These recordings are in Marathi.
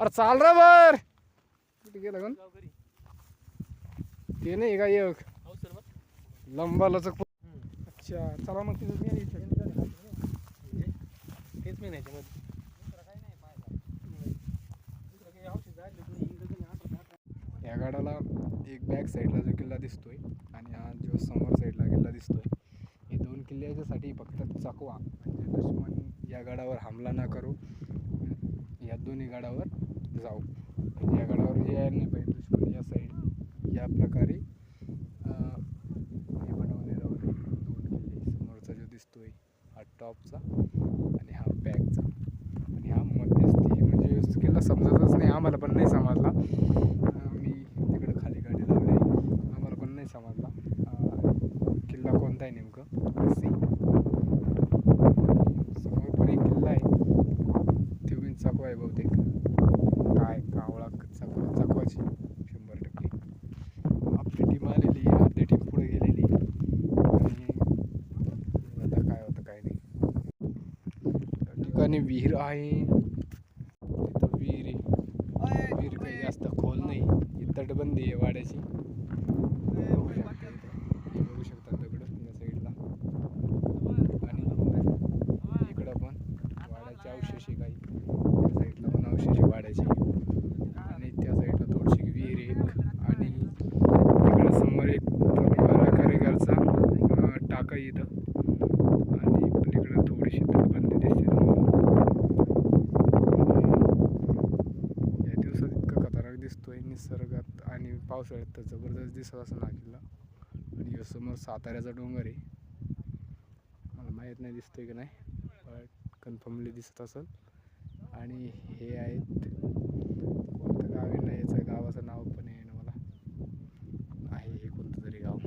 अरे चाल रे बर कुठे गेला कोण ते नाही का एक? लंबा लचक अच्छा चला मग तिथं. तेच मी नाही या गाडाला एक बॅक साईडला जो किल्ला दिसतोय आणि हा जो समोर साईडला किल्ला दिसतोय हे दोन किल्ले याच्यासाठी फक्त चकवा म्हणजे दुश्मन या गडावर हमला न करू. या दोन्ही गडावर जाऊ. म्हणजे या गडावर यायला नाही पाहिजे दुश्मन या साईड या प्रकारे हे बनवलेलं होते दोन किल्ले. समोरचा जो दिसतोय हा टॉपचा आणि हा बॅकचा. आणि हा मध्यस्थी. म्हणजे किल्ला समजतच नाही. आम्हाला पण नाही समजला. मी तिकडे खाली गाडी लावली. आम्हाला पण नाही समजला. किल्ला कोणता आहे नेमकं? सी. समोर पण एक किल्ला आहे. तो बिन आहे बहुतेक. चाकवाची शंभर टक्के. आपली टीम आलेली अर्धी टीम पुढे गेलेली आणि आता काय होतं काय नाही. ठिकाणी विहीर आहे. तिथं विहीर विहीर काही जास्त खोल नाही. ही तटबंदी आहे वाड्याची बघू शकता इथं. हे बघू शकता दगड या साईडला आणि इकडं पण वाड्याचे अवशेष आहे काही त्या साईडला पण अवशेष आहे वाड्याची आणि त्या साईडला थोडीशी विहीर आहे एक आणि इकडं समोर एक बारा कारेगारचा आहे इथं. आणि पलीकडं थोडीशी तटबंदी दिसते या दिवसात इतका खतरनाक दिसतोय निसर्गात आणि पावसाळ्यात तर जबरदस्त दिसत असं ना किल्ला. आणि समोर साताऱ्याचा डोंगर आहे. मला माहीत नाही दिसतोय की नाही बट कन्फर्मली दिसत असेल. आणि हे आहेत कोणतं गाव आहे? ना याचं गावाचं नाव पण आहे ना मला आहे हे कोणतं तरी गाव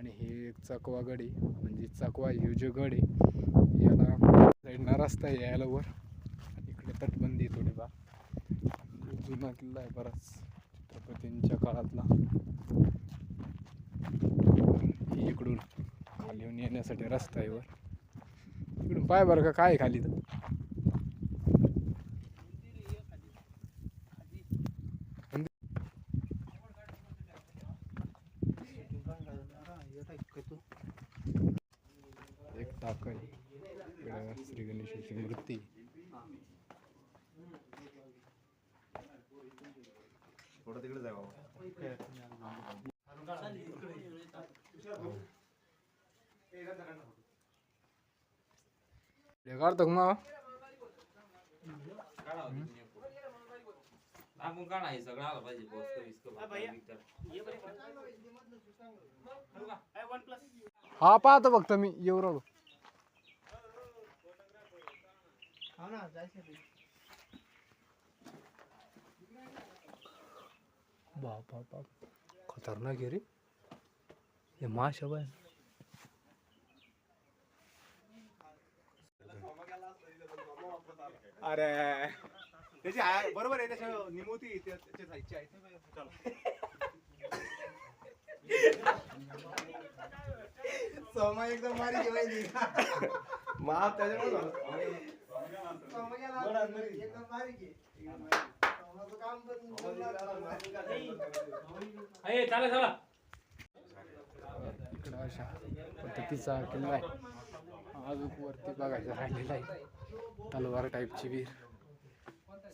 आणि हे एक चकवा गड आहे म्हणजे चकवा हे जे गड आहे याला साईडना रस्ता आहे यायला वर. इकडे तटबंदी आहे थोडीफार. जुना किल्ला आहे बराच छत्रपतींच्या काळातला. इकडून खाली येऊन येण्यासाठी रस्ता आहे वर. इकडून पाय बरं का काय आहे खाली तर? एक टाका आहे इकडं श्री गणेशाची मूर्ती. थोडं तिकडे जाय बाबा. हे काढतो आपण काढा हे सगळं आलं पाहिजे बॉस विस्क हा पाहतो फक्त मी येऊ राहिलो बाप बाप बाप. खतरनाक आहे रे. हे माशा बाय अरे. त्याची बरोबर आहे त्याच्या निमोती त्या- त्याच्या आहे. सोमा एकदम मारी घेवायची माप त्याच्यामुळे झालं. चला चला. इकडं अशा पद्धतीचा किल्ला आहे. अजून वरती बघायचं राहिलेला आहे. तलवार टाईपची विहीर.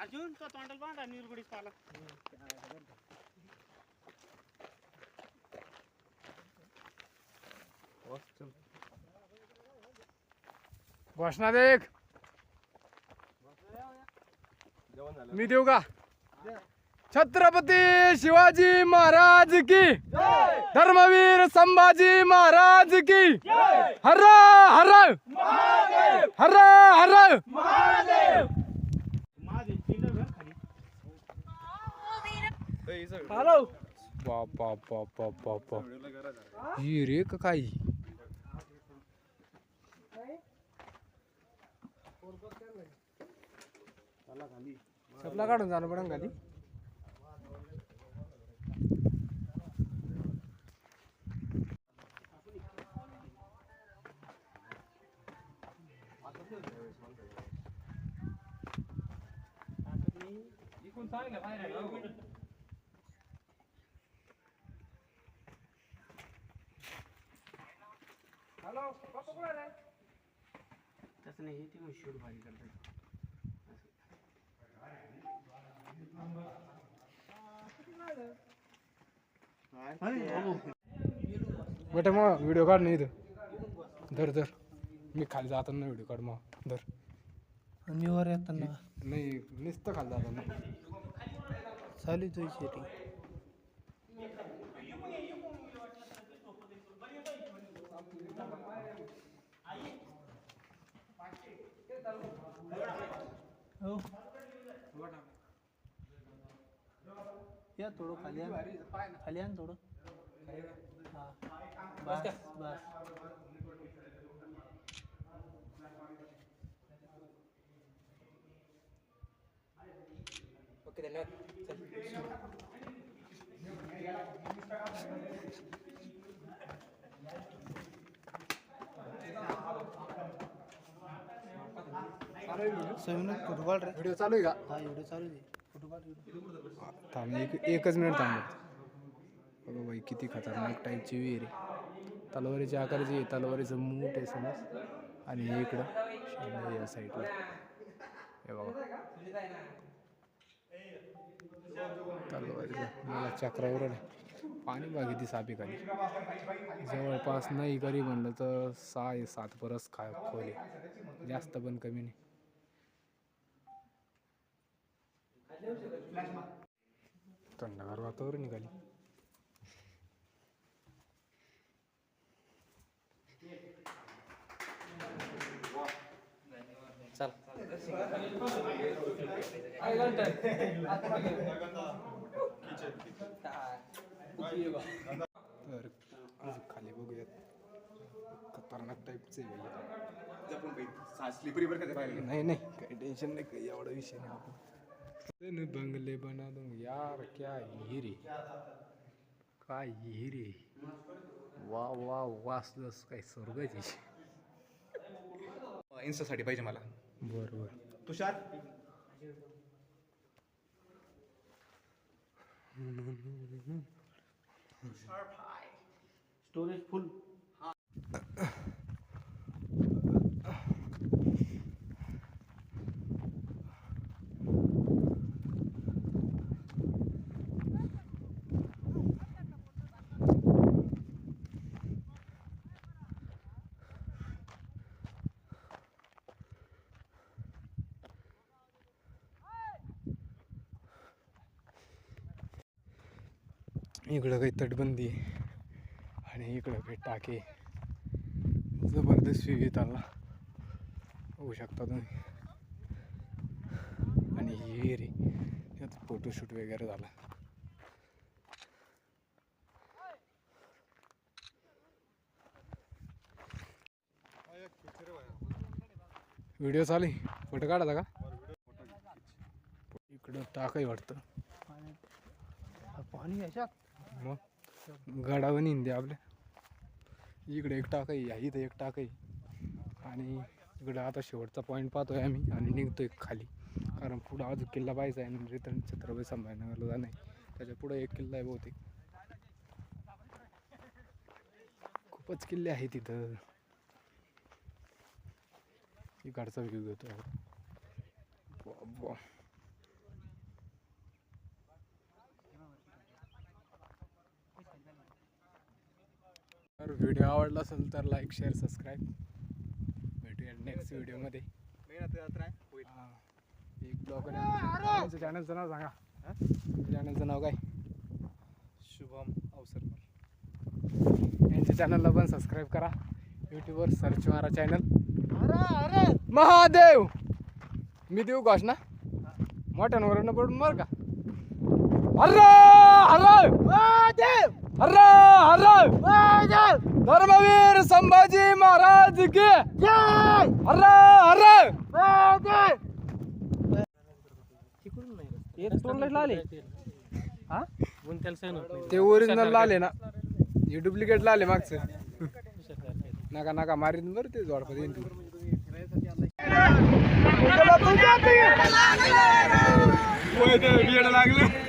अजून तो तोंडाला बांधा निरगुडीत पाला. घोषणा दे एक. मी देऊ का? छत्रपती शिवाजी महाराज की. धर्मवीर संभाजी महाराज की. हर हर हर हर माझे चिंडर घर खाली हॅलो बाप बाप बाप ही रे काही काढून जाणं पडन खाली बाहेर आहे हो. तसं नाही ती मग शूट भारी करतात. बेटा मग व्हिडिओ काढ नाही इथं. धर धर. मी खाली जाताना व्हिडिओ काढ मग. धर. आणि वर येताना. नाही नुसतं खाली जाताना. चालू तुझी शेती हो. या थोडं खाली आण. खाली आण थोडं. हा. बस बस. ओके धन्यवाद. रे. व्हिडिओ चालू आहे का? हा चालू. थांब एक एकच मिनिट थांब. बघा बाई किती खतरनाक टाईपची विहीर आहे. तलवारीच्या आकाराची आहे तलवारीचं मूठ आहे समज. आणि हे इकडं या साईडला हे बघा. तलवारीचं मला चक्रावर पाणी बघा किती सापी खाली. जवळपास नाही करी म्हणलं तर सहा सात बरस खा खोले जास्त पण कमी नाही. थंडगार वातावरण निघाली. तर खाली बघूयात. खतरनाक टाईपचे नहीं नहीं काही टेंशन नहीं काही एवढा विषय नाही आपण. तन बंगले बना दूं यार क्या हिरे। काय हिरे। वा वा वासलस काय स्वर्गाची इन्स्टासाठी पाहिजे मला. बर बर. तुषार? स्टोरेज फुल इकडं काही तटबंदी आणि इकडं काही टाके. जबरदस्त विविध आला होऊ शकता तुम्ही. आणि हिरी रे यात फोटोशूट वगैरे झाला. व्हिडिओ चालू फोटो काढायचा का? इकडं टाकही वाटतं. पाणी याच्यात मग गडावर निंदे आपल्या इकडे एक टाक आहे इथं एक टाक आहे. आणि इकडं आता शेवटचा पॉईंट पाहतोय आम्ही आणि निघतोय खाली. कारण पुढं अजून किल्ला पाहायचा आहे म्हणजे आणि रिटर्न छत्रपती संभाजीनगरला जाणं आहे. त्याच्या पुढं एक किल्ला आहे बहुतेक. खूपच किल्ले आहेत तिथं इकडचा व्ह्यू घेतो तर व्हिडिओ आवडला असेल तर लाईक शेअर सबस्क्राईब भेटूया नेक्स्ट व्हिडिओमध्ये. एक चॅनलचं नाव सांगा. चॅनलचं नाव काय? शुभम अवसरकर यांच्या चॅनलला पण सबस्क्राईब करा. यूट्यूबवर सर्च मारा चॅनल महादेव! मी देऊ घोषणा मोठ्यानं वरण पडून बरं का? हर्र हर्र हर्र हर्र! धर्मवीर संभाजी महाराज की हर्र हर्र! ते ओरिजिनल लाले ना. हे डुप्लिकेट लाले मागचं. नका नका मारीन बरं ते जोडपा देईन तू लागलं.